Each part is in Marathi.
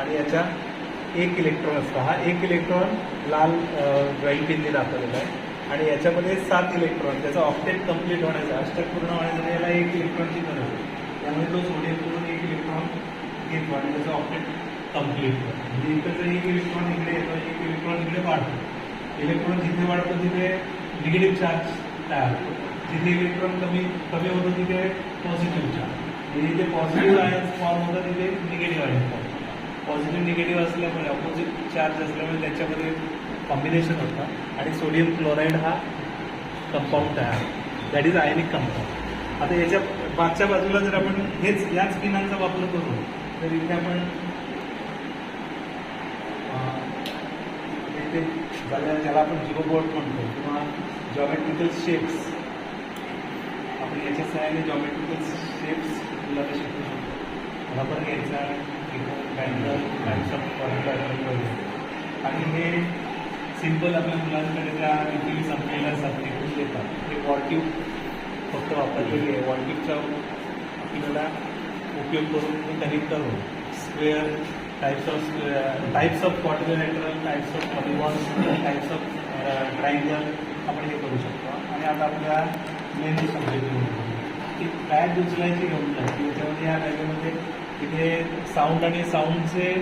आणि याच्या एक इलेक्ट्रॉन असतं. हा एक इलेक्ट्रॉन लाल ड्रॉईंग पिनने दाखवलेला आहे. आणि याच्यामध्ये सात इलेक्ट्रॉन त्याचा ऑक्टेट कंप्लीट होण्याचा अष्टक पूर्ण होण्यासाठी याला एक इलेक्ट्रॉनची गरज आहे. त्यामुळे तो सोडियम करून एक इलेक्ट्रॉन घेतो आणि त्याचा ऑक्टेट कंप्लीट करतो म्हणजे इकडचं जर एक इलेक्ट्रॉन इकडे येतो एक इलेक्ट्रॉन इकडे वाढतो. इलेक्ट्रॉन जिथे वाढतो तिथे निगेटिव्ह चार्ज तयार होतो. जिथे इलेक्ट्रॉन कमी कमी होतो तिथे पॉझिटिव्ह चार्ज म्हणजे जिथे पॉझिटिव्ह आयन्स फॉर्म होतात तिथे negative ions form positive negative असल्यामुळे अपोजिट चार्ज असल्यामुळे त्याच्यामध्ये कॉम्बिनेशन होतं. आणि सोडियम क्लोराईड हा कंपाऊंड तयार होतो. दॅट इज आयनिक कंपाऊंड आता याच्या मागच्या बाजूला जर आपण हेच याच पिनांचा वापर करू तर इथे आपण इथे ज्याला आपण जिरो बोर्ड म्हणतो किंवा जॉमेट्रिकल शेप्स आपण याच्या सहाय्याने जॉमेट्रिकल शेप्स मुलाला शिकू शकतो. रबर घ्यायचा बँडल टाईप्स करून आणि हे सिंपल आपल्या मुलांकडे त्या इथली संपलेल्या असतात देतात. हे वॉलट्यूब फक्त वापरलेली आहे. वॉलट्यूबचा आपल्याला उपयोग करून ते कनेक्ट करून square types of square types of quadrilateral types of polygons types of triangle आपण हे करू शकतो. आणि आता आपल्या मेन सब्जेक्ट घेऊन ती बॅग उचलायची घेऊन जायची त्याच्यामध्ये या बॅगेमध्ये इथे साऊंड आणि साऊंडचे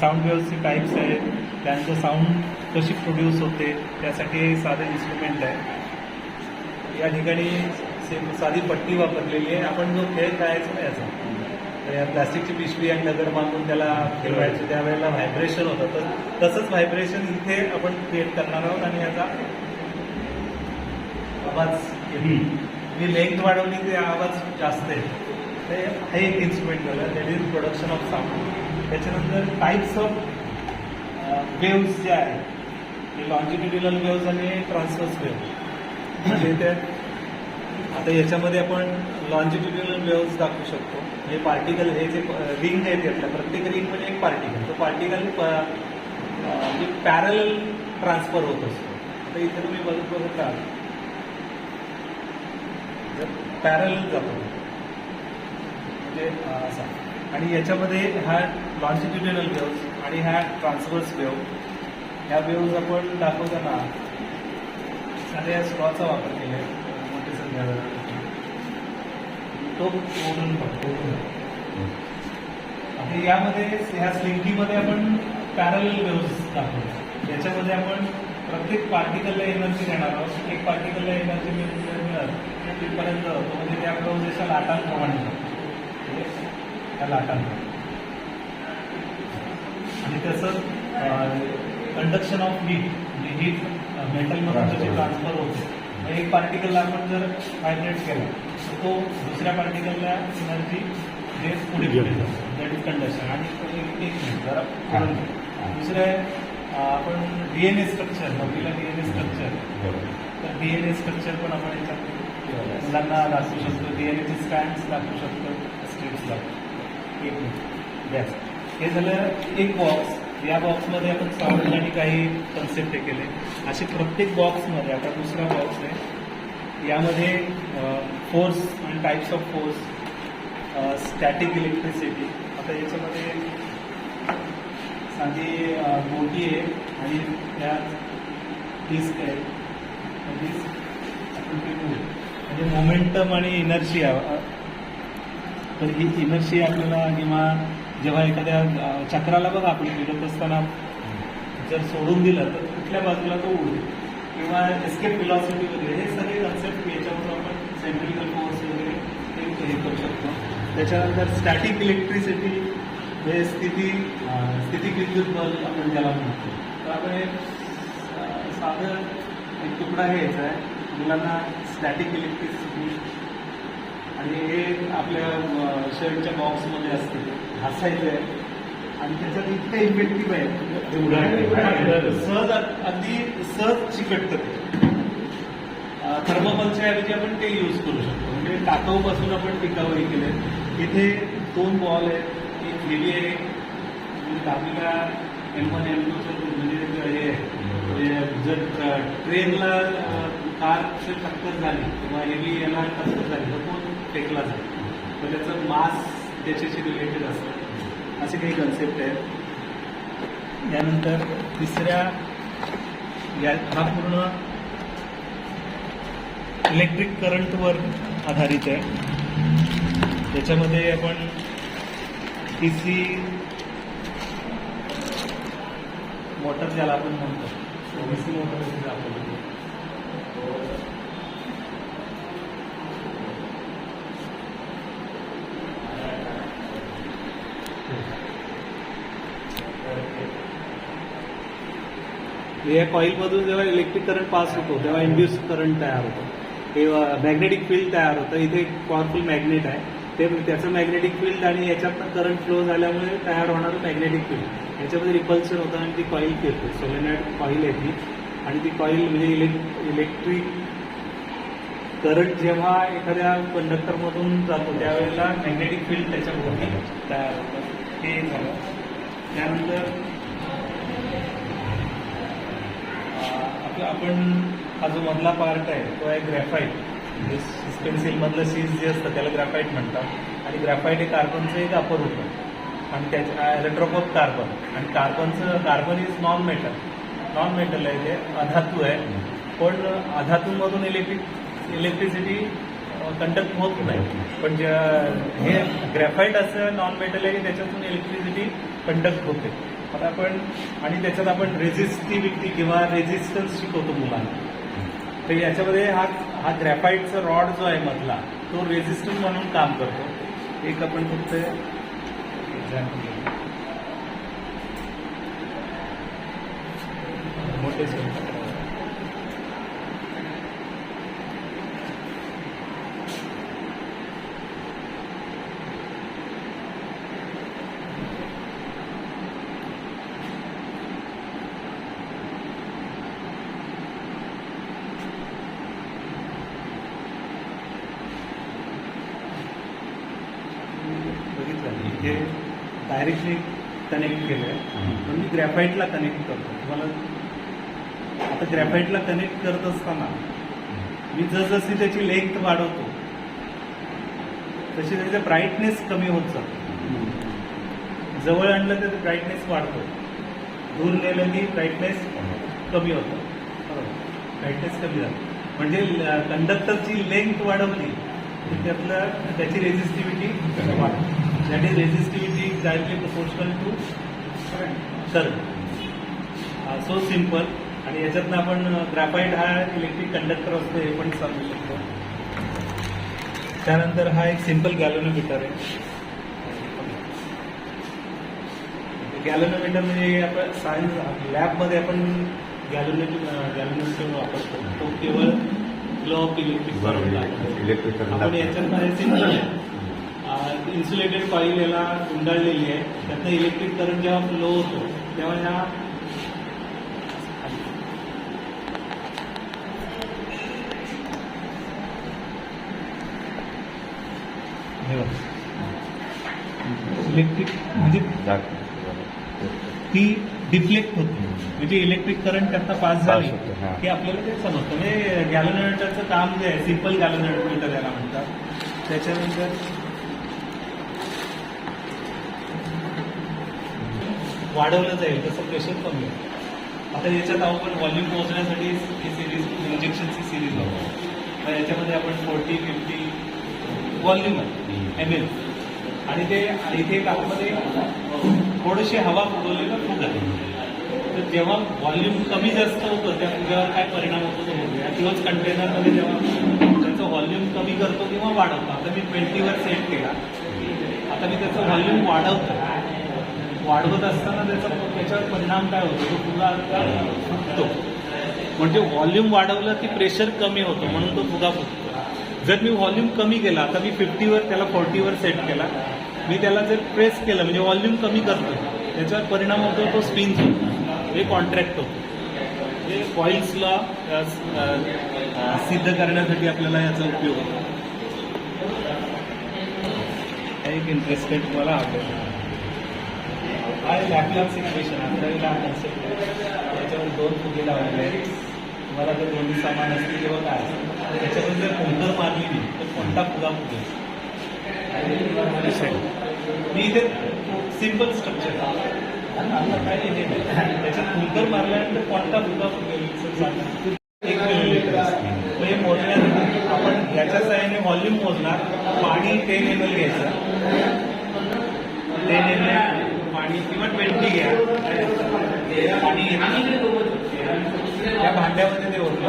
साऊंड वेव्हचे टाईप्स आहेत त्यांचं साऊंड कशी प्रोड्यूस होते त्यासाठी साधं इन्स्ट्रुमेंट आहे. या ठिकाणी साधी पट्टी वापरलेली आहे. आपण जो खेळ खेळायचो ना याचा प्लास्टिकची पिशवी आणि दगड बांधून त्याला फिरवायचं त्यावेळेला व्हायब्रेशन होतं. तर तसंच व्हायब्रेशन इथे आपण क्रिएट करणार आहोत आणि याचा आवाज मी लेंथ वाढवली ते आवाज जास्त आहे. ते हे एक इन्स्ट्रुमेंट झालं that is production of sound त्याच्यानंतर टाईप्स ऑफ वेव्स जे आहेत ते लॉन्जिट्युडिनल वेव्स आणि ट्रान्सफर्स वेव्ह म्हणजे ते आता याच्यामध्ये आपण लॉन्जिट्युडिनल वेव्स दाखवू शकतो. हे पार्टिकल हे जे रिंग आहेत यातल्या प्रत्येक रिंगमध्ये एक पार्टिकल तो पार्टिकल म्हणजे पॅरल ट्रान्सफर होत असतो. आता इथे तुम्ही बघत बघत राहाल पॅरल जातो. म्हणजे असा. आणि याच्यामध्ये ह्या लॉन्जिट्युडिनल वेव्स आणि ह्या ट्रान्सवर्स वेव्ह ह्या वेव्ज आपण दाखवताना साध्या स्ट्रॉचा वापर केला आहे मोठे संध्या तो ओढून बघतो आणि यामध्ये ह्या स्लिंकीमध्ये आपण पॅरल वेव्स दाखवतो. याच्यामध्ये आपण प्रत्येक पार्टिकलला एनर्जी देणार आहोत. एक पार्टिकलला एनर्जी मिळत तिथपर्यंत म्हणजे त्या वेव्स अशा लाटांप्रमाणे जातो. त्या लाटांप्रमाणे आणि तसंच कंडक्शन ऑफ हीट म्हणजे हीट मेटलमधून जसे ट्रान्सफर होते. एक पार्टिकलला आपण जर व्हायब्रेट केला तर तो दुसऱ्या पार्टिकलला एनर्जी जे पुढे पुढे जातो. दॅट इज कंडक्शन आणि एक एक मिनिट जरा. दुसरं आहे आपण डी एन ए स्ट्रक्चर नववीला डी एन ए स्ट्रक्चर तर डी एन ए स्ट्रक्चर पण आपण याच्यात मुलांना दाखवू शकतो. डी एन एचे स्टँड्स दाखवू शकतो. स्ट्रिप्स दाखवू एक मिनिट. हे झालं एक बॉक्स या बॉक्समध्ये आपण साऊंड आणि काही कन्सेप्ट हे केले. असे प्रत्येक बॉक्समध्ये आता दुसरा बॉक्स आहे. यामध्ये फोर्स आणि types of force static electricity आता याच्यामध्ये साधी मोठी आहे आणि त्या डिस्क आहे. डिस्क म्हणजे मोमेंटम आणि एनर्जी तर ही इनर्शी आपल्याला किंवा जेव्हा एखाद्या चक्राला बघा आपण फिरत असताना जर सोडून दिलं तर कुठल्या बाजूला तो उडेल किंवा एस्केप फिलॉसॉफी वगैरे हे सगळे कन्सेप्ट याच्यावर आपण सेंट्रिकल फोर्स वगैरे ते हे करू शकतो. त्याच्यानंतर स्टॅटिक इलेक्ट्रिसिटी हे स्थिती स्थिती विद्युत बल आपण ज्याला म्हणतो. तर आपण हे साधं एक तुकडा घ्यायचा आहे. मुलांना स्टॅटिक इलेक्ट्रिसिटी आणि हे आपल्या शर्टच्या बॉक्समध्ये असते. हसायचं आहे. आणि त्याच्यात इतकं इफेक्टिव्ह आहे. सहज अगदी सहज चिकटतं थर्मोकॉलच्या ऐवजी आपण ते यूज करू शकतो. म्हणजे टाकाऊपासून आपण टिकाऊ हे केले इथे दोन बॉल आहेत. एक हेवी आहे. म्हणजे दहावीला एम वन एम टूचं म्हणजे हे आहे. म्हणजे जर ट्रेनला कारची टक्कर झाली किंवा हेवी याला टक्कर झाली तर तो टेकला जाईल. मग त्याचं मास त्याच्याशी रिलेटेड असतं. असे काही कन्सेप्ट आहेत. यानंतर तिसऱ्या या हा पूर्ण इलेक्ट्रिक करंटवर आधारित आहे. त्याच्यामध्ये आपण टी सी मोटर ज्याला आपण म्हणतो. डी सी मोटर आपण या कॉईलमधून जेव्हा इलेक्ट्रिक करंट पास होतो तेव्हा इंड्युस करंट तयार होतो. तेव्हा मॅग्नेटिक फील्ड तयार होतं. इथे एक पॉवरफुल मॅग्नेट आहे. ते त्याचं मॅग्नेटिक फील्ड आणि याच्यातनं करंट फ्लो झाल्यामुळे तयार होणारं मॅग्नेटिक फील्ड याच्यामध्ये रिपल्शन होतं आणि ती कॉईल फिरते. सोलेनाईड कॉईल आहे ती. आणि ती कॉईल म्हणजे इलेक्ट्रिक करंट जेव्हा एखाद्या कंडक्टरमधून जातो त्यावेळेला मॅग्नेटिक फील्ड त्याच्याभोवती तयार होतं. हे झालं. त्यानंतर आपण हा जो मधला पार्ट आहे तो आहे ग्रॅफाईट म्हणजे पेन्सिलमधलं सीज जे असतं त्याला ग्रॅफाईट म्हणतात. आणि ग्रॅफाईट हे कार्बनचं एक अपर होतं. आणि त्याच्या इलेक्ट्रॉप ऑफ कार्बन आणि कार्बनचं carbon is non metal non metal आहे ते अधातू आहे. पण अधातूंमधून इलेक्ट्रिक इलेक्ट्रिसिटी कंडक्ट होत नाही. पण ज्या हे ग्रॅफाईट असं नॉन मेटल आहे की त्याच्यातून इलेक्ट्रिसिटी कंडक्ट होते. आता आपण आणि त्याच्यात आपण रेझिस्टिव्हिटी किंवा रेझिस्टन्स शिकवतो मुलांना. तर याच्यामध्ये हा हा ग्रॅफाईटचा रॉड जो आहे मधला तो रेझिस्टन्स म्हणून काम करतो. एक आपण फक्त एक्झाम्पल घेऊ. मोठे बघितलं हे डायरेक्टली कनेक्ट केलं आहे पण मी ग्रॅफाईटला कनेक्ट करतो. तुम्हाला आता ग्रॅफाईटला कनेक्ट करत असताना मी जसजशी त्याची लेंथ वाढवतो तशी त्याचा ब्राईटनेस कमी होत जातो. जवळ आणलं तर ब्राईटनेस वाढतो. दूर नेलं की ब्राईटनेस कमी होतं. ब्राईटनेस कमी जातो म्हणजे कंडक्टरची लेंथ वाढवली की त्यातलं त्याची रेझिस्टिव्हिटी वाढते. That is resistivity directly proportional to current so simple आणि याच्यातनं आपण ग्रॅफाईट हा इलेक्ट्रिक कंडक्टर असतो हे पण समजू शकतो. त्यानंतर हा एक सिंपल गॅलोनोमीटर आहे. गॅलोनोमीटर म्हणजे आपण सायन्स लॅबमध्ये आपण गॅलोनोमीटर गॅलोनोमीटर वापरतो. तो केवळ फ्लो ऑफ इलेक्ट्रिक इलेक्ट्रिक आपण याच्यात सिंपल इन्सुलेटेड कॉईल याला गुंडाळलेली आहे. त्यातनं इलेक्ट्रिक करंट जेव्हा फ्लो होतो तेव्हा ह्या इलेक्ट्रिक म्हणजे ती डिफ्लेक्ट होते म्हणजे इलेक्ट्रिक करंट त्यातनं पास झाली हा. की आपल्याला ते समजतं. म्हणजे गॅलोमीटरचं काम जे आहे सिंपल गॅलोमीटर याला म्हणतात. त्याच्यानंतर वाढवलं जाईल तसं प्रेशर कमी होईल आता याच्यात आपण व्हॉल्यूम पोहोचण्यासाठी ही सिरीज इंजेक्शनची सिरीज वापरतो तर याच्यामध्ये आपण फोर्टी फिफ्टी व्हॉल्यूम आहे एम एल आणि ते इथे एक आतमध्ये थोडीशी हवा फुगवलेलं फुग आहे तर जेव्हा व्हॉल्यूम कमी जास्त होतं त्या फुग्यावर काय परिणाम होतो तो बघूया. किंवाच कंटेनरमध्ये जेव्हा त्याचं व्हॉल्यूम कमी करतो किंवा वाढवतो. आता मी ट्वेंटीवर सेट केला. आता मी त्याचं व्हॉल्यूम वाढवतो वाढवत असताना त्याचा त्याच्यावर परिणाम काय होतो? तो फुगा आता फुगतो? म्हणजे व्हॉल्यूम वाढवलं की प्रेशर कमी होतं म्हणून तो फुगा फुगतो. जर मी व्हॉल्यूम कमी केला आता मी फिफ्टीवर त्याला फोर्टीवर सेट केला मी त्याला जर प्रेस केलं म्हणजे व्हॉल्यूम कमी करतो त्याच्यावर परिणाम होतो तो स्पिन्स होतो हे कॉन्ट्रॅक्ट होतो. हे कॉईल्सला सिद्ध करण्यासाठी आपल्याला याचा उपयोग होतो. एक इंटरेस्टेड तुम्हाला आवडेल. हा लॅपलॉक्स इक्वेशन आपल्याला कन्सेप्ट आहे. त्याच्यावर दोन फुगे लावलेले आहेत. तुम्हाला जर दोन्ही सामान असतील तेव्हा काय? असेल त्याच्यावर जर कोणतर मारली नाही तर कोणता फुगा फुगेल? मी इथे सिंपल स्ट्रक्चर काही हे नाही त्याच्यात कुंकर मारल्यानंतर कोणता सुद्धा सांगा. एक मिलीलिटर मग हे मोजण्यासाठी आपण याच्या सहाय्याने व्हॉल्यूम मोजणार पाणी टेन एम एल घ्यायचं टेन एम एल पाणी किंवा ट्वेंटी घ्या त्या भांड्यामध्ये ते होतं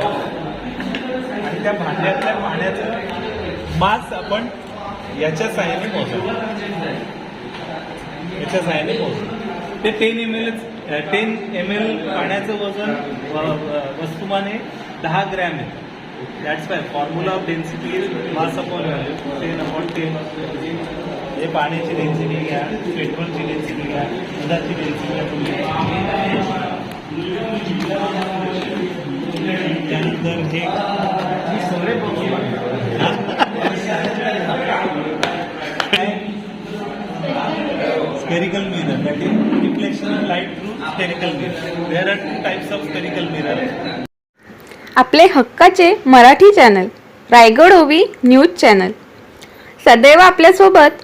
आणि त्या भांड्यातल्या पाण्याचं मास आपण याच्या साह्याने मोजतो याच्या साह्याने पोहोचू ते ten M L ten M L पाण्याचं वजन वस्तुमाने दहा ग्रॅम आहे. That's why formula of density is mass upon ten upon ten हे पाण्याची डेन्सिटी घ्या पेट्रोलची डेन्सिटी घ्या दुधाची डेन्सिटी घ्या त्यानंतर हे सगळे स्पेरिकल मिरर म्हणजे reflection light through spherical mirror where are two types of spherical mirror आहे आपले हक्काचे मराठी चॅनल रायगड ओवी न्यूज चॅनल सदैव आपल्यासोबत